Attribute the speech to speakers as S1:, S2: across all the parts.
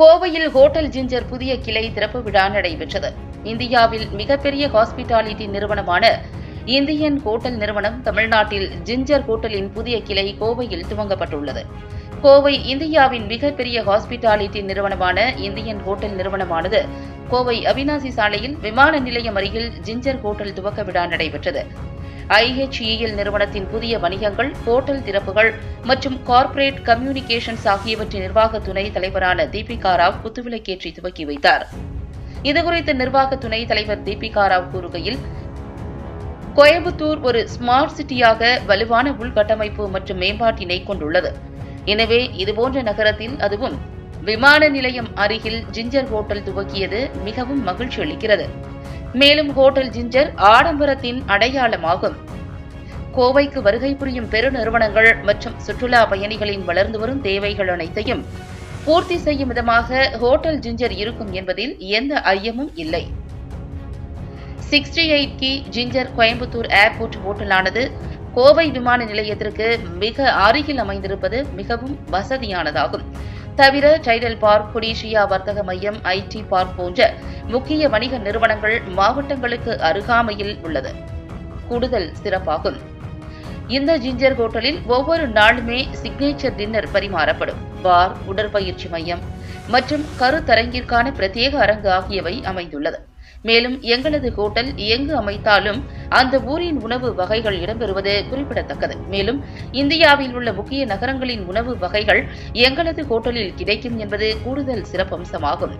S1: கோவையில் hotel ginger புதிய கிளை திறப்பு விழா நடைபெற்றது. இந்தியாவில் மிகப்பெரிய ஹாஸ்பிட்டாலிட்டி நிறுவனமான இந்தியன் ஹோட்டல் நிறுவனம் தமிழ்நாட்டில் ஜிஞ்சர் ஹோட்டலின் புதிய கிளை கோவையில் துவங்கப்பட்டுள்ளது. கோவை இந்தியாவின் மிகப்பெரிய ஹாஸ்பிட்டாலிட்டி நிறுவனமான இந்தியன் ஹோட்டல் நிறுவனமானது கோவை அவினாசி சாலையில் விமான நிலையம் அருகில் ஜிஞ்சர் ஹோட்டல் துவக்க விழா நடைபெற்றது. ஐஹெச்இஎல் நிறுவனத்தின் புதிய வணிகங்கள் ஹோட்டல் திறப்புகள் மற்றும் கார்ப்பரேட் கம்யூனிகேஷன்ஸ் ஆகியவற்றின் நிர்வாக துணை தலைவரான தீபிகா ராவ் குத்துவிளக்கேற்றி துவக்கி வைத்தார். இதுகுறித்து நிர்வாக துணை தலைவர் தீபிகா ராவ் கூறுகையில் கோயம்புத்தூர் ஒரு ஸ்மார்ட் சிட்டியாக வலுவான உள்கட்டமைப்பு மற்றும் மேம்பாட்டினை கொண்டுள்ளது. எனவே இதுபோன்ற நகரத்தில் அதுவும் விமான நிலையம் அருகில் ஜிஞ்சர் ஹோட்டல் துவக்கியது மிகவும் மகிழ்ச்சி அளிக்கிறது. மேலும் ஹோட்டல் ஜிஞ்சர் ஆடம்பரத்தின் அடையாளமாகும். கோவைக்கு வருகை புரியும் பெருநிறுவனங்கள் மற்றும் சுற்றுலா பயணிகளின் வளர்ந்து வரும் தேவைகள் அனைத்தையும் பூர்த்தி செய்யும் விதமாக ஹோட்டல் ஜிஞ்சர் இருக்கும் என்பதில் எந்த ஐயமும் இல்லை. சிக்ஸ்டி எயிட் கி ஜிஞ்சர் கோயம்புத்தூர் ஏர்போர்ட் ஹோட்டலானது கோவை விமான நிலையத்திற்கு மிக அருகில் அமைந்திருப்பது மிகவும் வசதியானதாகும். தவிர டைடல் பார்க் கொடீசியா வர்த்தக மையம் ஐடி பார்க் போன்ற முக்கிய வணிக நிறுவனங்கள் மாவட்டங்களுக்கு அருகாமையில் உள்ளது. கூடுதல் சிறப்பாகும். இந்த ஜிஞ்சர் ஹோட்டலில் ஒவ்வொரு நாளுமே சிக்னேச்சர் டின்னர் பரிமாறப்படும். பார் உடற்பயிற்சி மையம் மற்றும் கருத்தரங்கிற்கான பிரத்யேக அரங்கு ஆகியவை அமைந்துள்ளது. மேலும் எங்களது ஹோட்டல் எங்கு அமைத்தாலும் அந்த ஊரின் உணவு வகைகள் இடம்பெறுவது குறிப்பிடத்தக்கது. மேலும் இந்தியாவில் உள்ள முக்கிய நகரங்களின் உணவு வகைகள் எங்களது ஹோட்டலில் கிடைக்கும் என்பது கூடுதல் சிறப்பம்சமாகும்.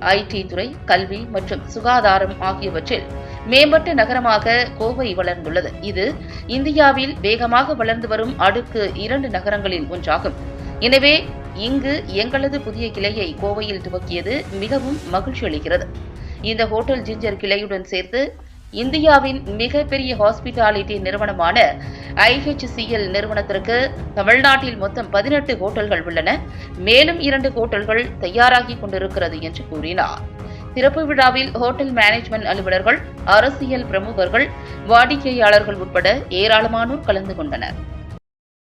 S1: ஐடி துறை கல்வி மற்றும் சுகாதாரம் ஆகியவற்றில் மேம்பட்ட நகரமாக கோவை வளர்ந்துள்ளது. இது இந்தியாவில் வேகமாக வளர்ந்து வரும் அடுக்கு இரண்டு நகரங்களில் ஒன்றாகும். எனவே இங்கு எங்களது புதிய கிளையை கோவையில் துவக்கியது மிகவும் மகிழ்ச்சி அளிக்கிறது இந்த ஹோட்டல் ஜிஞ்சர் கிளையுடன் சேர்த்து இந்தியாவின் மிகப்பெரிய ஹாஸ்பிட்டாலிட்டி நிறுவனமான ஐஹெச்சிஎல் நிறுவனத்திற்கு தமிழ்நாட்டில் மொத்தம் பதினெட்டு ஹோட்டல்கள் உள்ளன. மேலும் இரண்டு ஹோட்டல்கள் தயாராகி கொண்டிருக்கிறது என்று கூறினார். திறப்பு விழாவில் ஹோட்டல் மேனேஜ்மெண்ட் அலுவலர்கள் அரசியல் பிரமுகர்கள் வாடிக்கையாளர்கள் உட்பட ஏராளமானோர் கலந்து கொண்டனர்.